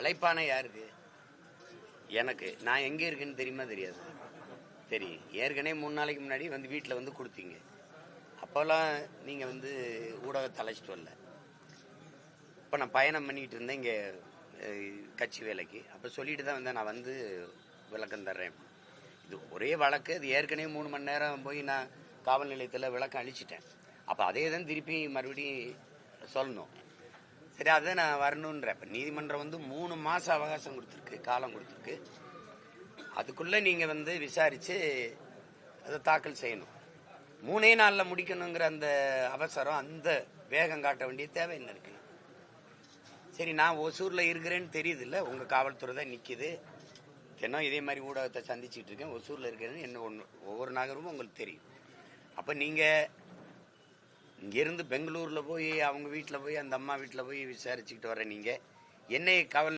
அழைப்பான யாருக்கு? எனக்கு. நான் எங்கே இருக்கேன்னு தெரியுமா தெரியாது. சரி ஏற்கனவே மூணு நாளைக்கு முன்னாடி வந்து வீட்டில் வந்து கொடுத்தீங்க. அப்போல்லாம் நீங்கள் வந்து ஊடகத்தை அழைச்சிட்டு வரல. இப்போ நான் பயணம் பண்ணிக்கிட்டு இருந்தேன் இங்கே கட்சி வேலைக்கு. அப்போ சொல்லிட்டு தான் வந்தேன் நான் வந்து விளக்கம் தர்றேன். இது ஒரே வழக்கு இது ஏற்கனவே மூணு மணி நேரம் போய் நான் காவல் நிலையத்தில் விளக்கம் அழிச்சிட்டேன். அப்போ அதே தான் திருப்பி மறுபடியும் சொல்லணும். சரி அதை நான் வரணுன்ற இப்போ நீதிமன்றம் வந்து மூணு மாதம் அவகாசம் கொடுத்துருக்கு காலம் கொடுத்துருக்கு. அதுக்குள்ளே நீங்கள் வந்து விசாரித்து அதை தாக்கல் செய்யணும். மூணே நாளில் முடிக்கணுங்கிற அந்த அவசரம் அந்த வேகம் காட்ட வேண்டிய தேவை என்ன இருக்கு? சரி நான் ஒசூரில் இருக்கிறேன்னு தெரியுது இல்லை உங்கள் காவல்துறை தான் நிற்கிது தினம் இதே மாதிரி ஊடகத்தை சந்திச்சுட்டு இருக்கேன் ஒசூரில் இருக்கிறேன்னு என்ன ஒன்று ஒவ்வொரு நகரமும் உங்களுக்கு தெரியும். அப்போ நீங்கள் இங்கேருந்து பெங்களூரில் போய் அவங்க வீட்டில் போய் அந்த அம்மா வீட்டில் போய் விசாரிச்சுக்கிட்டு வர நீங்கள் என்னை காவல்